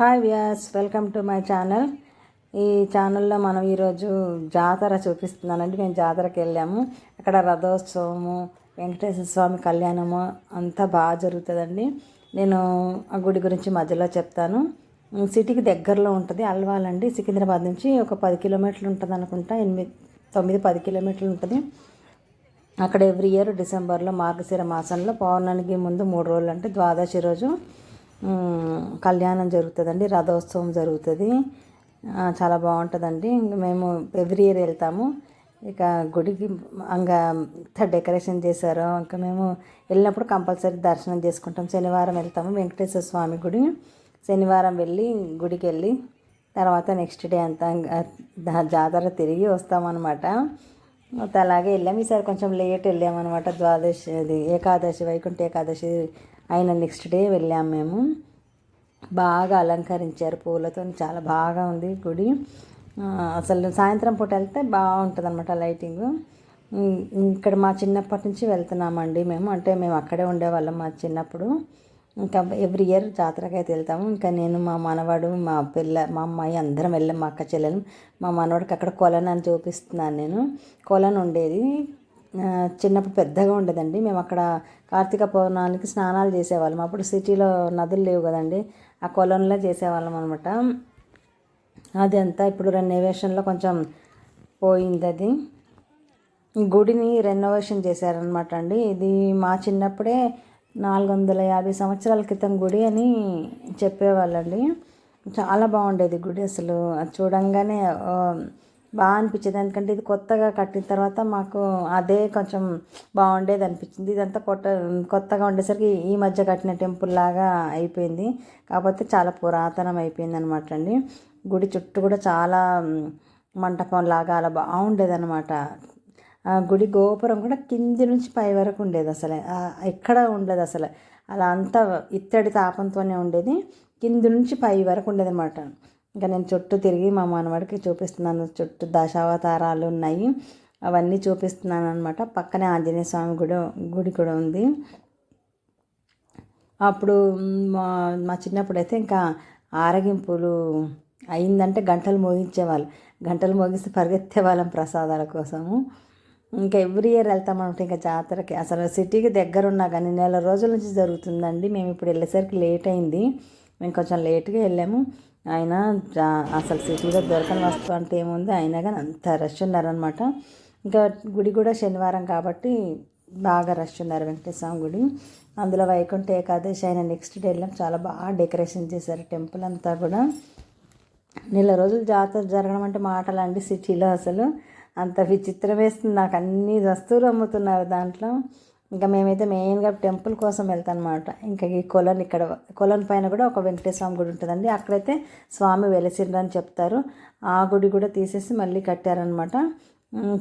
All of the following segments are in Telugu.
Hi Vyas welcome to my channel ఈ ఛానల్లో మనం ఈరోజు జాతర చూపిస్తున్నానండి. మేము జాతరకి వెళ్ళాము. అక్కడ రథోత్సవము వెంకటేశ్వర స్వామి కళ్యాణము అంతా బాగా జరుగుతుందండి. నేను ఆ గుడి గురించి మధ్యలో చెప్తాను. సిటీకి దగ్గరలో ఉంటుంది అల్వాలండి సికింద్రాబాద్ నుంచి ఒక పది కిలోమీటర్లు ఉంటుంది అనుకుంటా. ఎనిమిది తొమ్మిది పది కిలోమీటర్లు ఉంటుంది. అక్కడ ఎవ్రీ ఇయర్ డిసెంబర్లో మార్గశిర మాసంలో పౌర్ణమికి ముందు మూడు రోజులు అంటే ద్వాదశి రోజు. కళ్యాణం జరుగుతుందండి రథోత్సవం జరుగుతుంది. చాలా బాగుంటుందండి. మేము ఎవ్రీ ఇయర్ వెళ్తాము. ఇక గుడికి అంగా ఇంత డెకరేషన్ చేశారు. ఇంకా మేము వెళ్ళినప్పుడు కంపల్సరీ దర్శనం చేసుకుంటాం. శనివారం వెళ్తాము వెంకటేశ్వర స్వామి గుడి. శనివారం వెళ్ళి గుడికి వెళ్ళి తర్వాత నెక్స్ట్ డే అంతా జాతర తిరిగి వస్తామన్నమాట. అలాగే వెళ్ళాం. ఈసారి కొంచెం లేట్ వెళ్ళామన్నమాట. ద్వాదశి అది ఏకాదశి వైకుంఠ ఏకాదశి అయిన నెక్స్ట్ డే వెళ్ళాం మేము. బాగా అలంకరించారు పూలతో. చాలా బాగా ఉంది గుడి. అసలు సాయంత్రం పూట వెళ్తే బాగుంటుంది అనమాట లైటింగ్ ఇక్కడ మా చిన్నప్పటి నుంచి వెళ్తున్నామండి మేము. అంటే మేము అక్కడే ఉండేవాళ్ళం మా చిన్నప్పుడు. ఇంకా ఎవ్రీ ఇయర్ జాతరకి అయితే వెళ్తాము. ఇంకా నేను మా మనవాడు మా పిల్ల మా అమ్మాయి అందరం వెళ్ళాం మా అక్క చెల్లెలు. మా మనవాడికి అక్కడ కొలను అని చూపిస్తున్నాను నేను. కొలను ఉండేది. చిన్నప్పుడు పెద్దగా ఉండేదండి. మేము అక్కడ కార్తీక పౌర్ణానికి స్నానాలు చేసేవాళ్ళం. అప్పుడు సిటీలో నదులు లేవు కదండి. ఆ కొలంలో చేసేవాళ్ళం అనమాట అది అంతా ఇప్పుడు రెనోవేషన్లో కొంచెం పోయింది అది గుడిని రెనోవేషన్ చేశారనమాట అండి. ఇది మా చిన్నప్పుడే నాలుగు వందల యాభై సంవత్సరాల క్రితం గుడి అని చెప్పేవాళ్ళండి. చాలా బాగుండేది గుడి అసలు. అది చూడంగానే బాగా అనిపించేది. ఎందుకంటే ఇది కొత్తగా కట్టిన తర్వాత మాకు అదే కొంచెం బాగుండేది అనిపించింది. ఇదంతా కొత్త కొత్తగా ఉండేసరికి ఈ మధ్య కట్టిన టెంపుల్ లాగా అయిపోయింది. కాకపోతే చాలా పురాతనం అయిపోయింది అనమాట అండి. గుడి చుట్టూ కూడా చాలా మంటపం లాగా అలా బాగుండేది అనమాట ఆ గుడి గోపురం కూడా కింది నుంచి పై వరకు ఉండేది అసలు. ఎక్కడ ఉండేది అసలు. అలా అంతా ఇత్తడి తాపంతోనే ఉండేది. కింది నుంచి పై వరకు ఉండేది అనమాట ఇంకా నేను చుట్టూ తిరిగి మా మనవాడికి చూపిస్తున్నాను. చుట్టూ దశావతారాలు ఉన్నాయి. అవన్నీ చూపిస్తున్నాను అనమాట పక్కనే ఆంజనేయ స్వామి గుడి గుడి కూడా ఉంది. అప్పుడు మా మా చిన్నప్పుడు అయితే ఇంకా ఆరగింపులు అయిందంటే గంటలు మోగించేవాళ్ళు. గంటలు మోగిస్తే పరిగెత్తే వాళ్ళం ప్రసాదాల కోసము. ఇంకా ఎవ్రీ ఇయర్ వెళ్తామంటే ఇంకా జాతరకి. అసలు సిటీకి దగ్గర ఉన్నా కానీ నెల రోజుల నుంచి జరుగుతుందండి. మేము ఇప్పుడు వెళ్ళేసరికి లేట్ అయింది. మేము కొంచెం లేట్గా వెళ్ళాము. ఆయన అసలు సిటీలో దొరకని వస్తువు అంటే ఏముంది? అయినా కానీ అంత రష్ ఉన్నారనమాట ఇంకా గుడి కూడా శనివారం కాబట్టి బాగా రష్ ఉన్నారు వెంకటేశ్వర గుడి. అందులో వైకుంఠ ఏకాదశి అయిన నెక్స్ట్ డే వెళ్ళాం చాలా బాగా డెకరేషన్ చేశారు టెంపుల్ అంతా కూడా. నెల రోజులు జాతర జరగడం అంటే మాటలు అండి సిటీలో అసలు. అంత విచిత్రం వేస్తుంది. నాకు అన్ని వస్తువులు అమ్ముతున్నారు దాంట్లో. ఇంకా మేమైతే మెయిన్గా టెంపుల్ కోసం వెళ్తాం అనమాట ఇంకా ఈ కొలను ఇక్కడ కొలను పైన కూడా ఒక వెంకటేశ్వర గుడి ఉంటుందండి. అక్కడైతే స్వామి వెలిసిండ్రని చెప్తారు. ఆ గుడి కూడా తీసేసి మళ్ళీ కట్టారనమాట.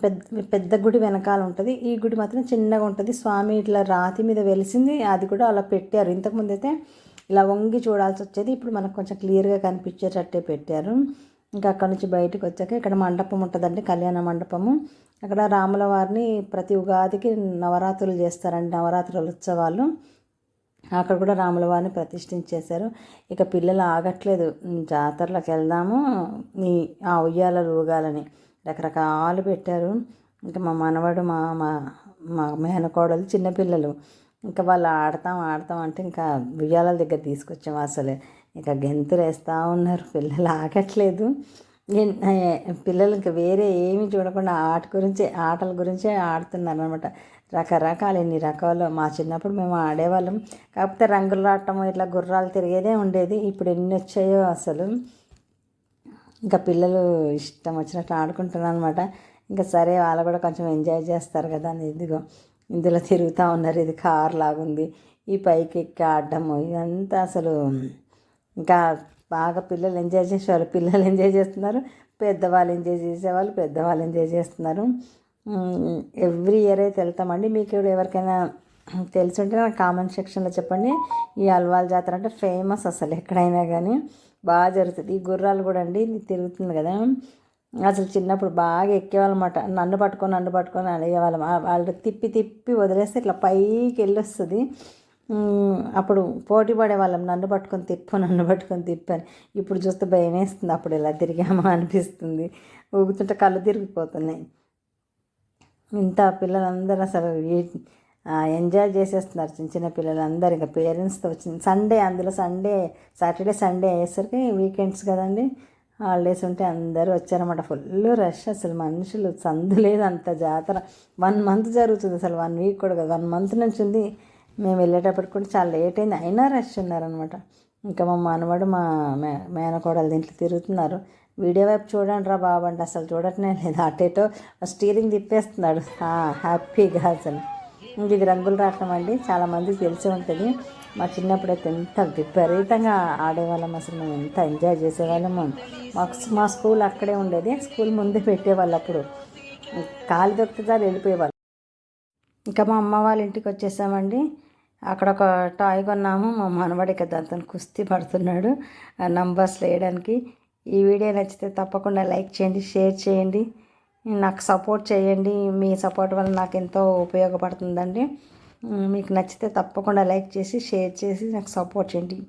పెద్ద పెద్ద గుడి వెనకాల ఉంటుంది. ఈ గుడి మాత్రం చిన్నగా ఉంటుంది. స్వామి ఇట్లా రాతి మీద వెలిసింది. అది కూడా అలా పెట్టారు. ఇంతకుముందు అయితే ఇలా వంగి చూడాల్సి వచ్చేది. ఇప్పుడు మనకు కొంచెం క్లియర్గా కనిపించేటట్టే పెట్టారు. ఇంకా అక్కడ నుంచి బయటకు వచ్చాక ఇక్కడ మండపం ఉంటుందండి కళ్యాణ మండపము. అక్కడ రాముల వారిని ప్రతి ఉగాదికి నవరాత్రులు చేస్తారండి నవరాత్రుల ఉత్సవాలు. అక్కడ కూడా రాముల వారిని ప్రతిష్ఠించేశారు. ఇక పిల్లలు ఆగట్లేదు జాతరలోకి జాతరలకు వెళ్దాము ఈ ఆ ఉయ్యాలలు ఊగాలని రకరకాలు పెట్టారు. ఇంకా మా మనవడు మా మా మా మేనకోడలు చిన్నపిల్లలు. ఇంకా వాళ్ళు ఆడతాం ఆడతాం అంటే ఇంకా ఉయ్యాల దగ్గర తీసుకొచ్చాము అసలే. ఇక గెంతులు వేస్తూ ఉన్నారు. పిల్లలు ఆగట్లేదు. నేను పిల్లలు ఇంకా వేరే ఏమీ చూడకుండా ఆట గురించి ఆటల గురించే ఆడుతున్నారు అనమాట రకరకాలు ఎన్ని రకాలు. మా చిన్నప్పుడు మేము ఆడేవాళ్ళం. కాకపోతే రంగులు ఆడటం ఇట్లా గుర్రాలు తిరిగేదే ఉండేది. ఇప్పుడు ఎన్ని వచ్చాయో అసలు. ఇంకా పిల్లలు ఇష్టం వచ్చినట్టు ఆడుకుంటున్నారు అనమాట ఇంకా సరే వాళ్ళు కూడా కొంచెం ఎంజాయ్ చేస్తారు కదా అని ఇదిగో. ఇందులో తిరుగుతూ ఉన్నారు. ఇది కార్ లాగుంది. ఈ పైకి ఎక్కి ఆడటము ఇదంతా అసలు ఇంకా బాగా పిల్లలు ఎంజాయ్ చేసేవాళ్ళు. పిల్లలు ఎంజాయ్ చేస్తున్నారు. పెద్దవాళ్ళు ఎంజాయ్ చేసేవాళ్ళు. పెద్దవాళ్ళు ఎంజాయ్ చేస్తున్నారు. ఎవ్రీ ఇయర్ అయితే వెళ్తామండి. మీకు ఇప్పుడు ఎవరికైనా తెలిసి ఉంటే నాకు కామెంట్ సెక్షన్లో చెప్పండి. ఈ అల్వాల్ జాతర అంటే ఫేమస్ అసలు ఎక్కడైనా కానీ. బాగా జరుగుతుంది. ఈ గుర్రాలు కూడా అండి తిరుగుతుంది కదా. అసలు చిన్నప్పుడు బాగా ఎక్కేవాళ్ళమాట. నన్ను పట్టుకొని నన్ను పట్టుకొని అడిగేవాళ్ళం వాళ్ళు తిప్పి తిప్పి వదిలేస్తే ఇట్లా పైకి వెళ్ళొస్తుంది. అప్పుడు పోటీ పడేవాళ్ళం. నన్ను పట్టుకొని తిప్పు నన్ను పట్టుకొని తిప్పాను ఇప్పుడు చూస్తే భయం వేస్తుంది అప్పుడు ఇలా తిరిగామా అనిపిస్తుంది. ఊగుతుంటే కళ్ళు తిరిగిపోతున్నాయి. ఇంత పిల్లలందరూ అసలు ఎంజాయ్ చేసేస్తున్నారు. చిన్న చిన్న పిల్లలందరూ ఇంకా పేరెంట్స్తో వచ్చింది సండే అందులో సండే సాటర్డే సండే అయ్యేసరికి వీకెండ్స్ కదండి. హాలిడేస్ ఉంటే అందరూ వచ్చారన్నమాట. ఫుల్ రష్ అసలు. మనుషులు సందు లేదు అంత జాతర. వన్ మంత్ జరుగుతుంది అసలు. వన్ వీక్ కూడా కదా. వన్ మంత్ నుంచి ఉంది. మేము వెళ్ళేటప్పటికి కూడా చాలా లేట్ అయింది. అయినా రష్ ఉన్నారనమాట ఇంకా మా మనవాడు మా మే మేనకోడలు దీంట్లో తిరుగుతున్నారు. వీడియో వైపు చూడండి రా బాబు అంటే అసలు చూడటమే లేదు అటేటో స్టీరింగ్ తిప్పేస్తున్నాడు. హ్యాపీగా అసలు ఇంక ఇది రంగులు రావటం అండి. చాలామందికి తెలిసి ఉంటుంది. మా చిన్నప్పుడు అయితే ఎంత విపరీతంగా ఆడేవాళ్ళం. అసలు మేము ఎంత ఎంజాయ్ చేసేవాళ్ళము. మాకు మా స్కూల్ అక్కడే ఉండేది. స్కూల్ ముందే పెట్టేవాళ్ళు అప్పుడు. కాలు దొరికితే వెళ్ళిపోయేవాళ్ళు. ఇంకా మా అమ్మ వాళ్ళ ఇంటికి వచ్చేసామండి. అక్కడ ఒక టాయ్ కొన్నాము. మా మనవాడి దాంతో అతను కుస్తీ పడుతున్నాడు. నంబర్స్ వేయడానికి ఈ వీడియో నచ్చితే తప్పకుండా లైక్ చేయండి షేర్ చేయండి. నాకు సపోర్ట్ చేయండి. మీ సపోర్ట్ వల్ల నాకు ఎంతో ఉపయోగపడుతుందండి. మీకు నచ్చితే తప్పకుండా లైక్ చేసి షేర్ చేసి నాకు సపోర్ట్ చేయండి.